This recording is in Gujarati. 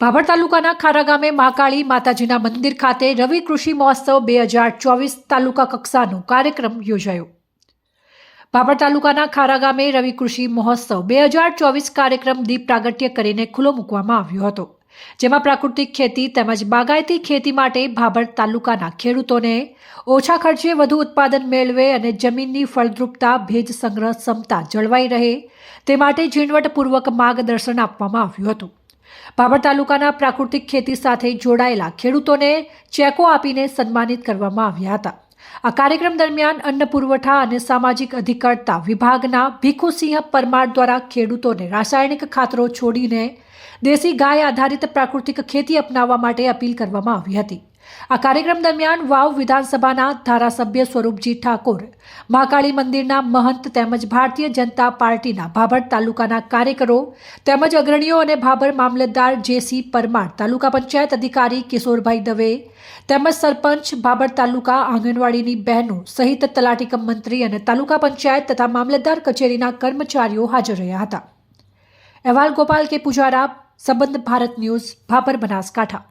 ભાભર તાલુકાના ખારા ગામે મહાકાળી માતાજીના મંદિર ખાતે રવિ કૃષિ મહોત્સવ બે હજાર ચોવીસ તાલુકા કક્ષાનો કાર્યક્રમ યોજાયો. ભાભર તાલુકાના ખારા ગામે રવિ કૃષિ મહોત્સવ બે હજાર ચોવીસ કાર્યક્રમ દીપ પ્રાગટ્ય કરીને ખુલ્લો મૂકવામાં આવ્યો હતો. જેમાં પ્રાકૃતિક ખેતી તેમજ બાગાયતી ખેતી માટે ભાભર તાલુકાના ખેડૂતોને ઓછા ખર્ચે વધુ ઉત્પાદન મેળવે અને જમીનની ફળદ્રુપતા, ભેજ સંગ્રહ ક્ષમતા જળવાઈ રહે તે માટે ઝીણવટપૂર્વક માર્ગદર્શન આપવામાં આવ્યું હતું. ભાભર તાલુકાના પ્રાકૃતિક ખેતી સાથે જોડાયેલા ખેડૂતોને ચેકો આપીને સન્માનિત કરવામાં આવ્યા હતા. આ કાર્યક્રમ દરમિયાન અન્ન પુરવઠા અને સામાજિક અધિકારતા વિભાગના ભીખુસિંહ પરમાર દ્વારા ખેડૂતોને રાસાયણિક ખાતરો છોડીને દેશી ગાય આધારિત પ્રાકૃતિક ખેતી અપનાવવા માટે અપીલ કરવામાં આવી હતી. આ કાર્યક્રમ દરમિયાન વાવ વિધાનસભાના ધારાસભ્ય સ્વરૂપજી ઠાકોર, મહાકાળી મંદિરના મહંત તેમજ ભારતીય જનતા પાર્ટીના ભાભર તાલુકાના કાર્યકરો તેમજ અગ્રણીઓ અને ભાભર મામલતદાર જેસી પરમાર, તાલુકા પંચાયત અધિકારી કિશોરભાઈ દવે તેમજ સરપંચ ભાભર તાલુકા આંગણવાડીની બહેનો સહિત તલાટીકમ મંત્રી અને તાલુકા પંચાયત તથા મામલતદાર કચેરીના કર્મચારીઓ હાજર રહ્યા હતા. અહેવાલ ગોપાલ કે પુજારા, સંબંધ ભારત ન્યૂઝ, ભાભર બનાસકાંઠા.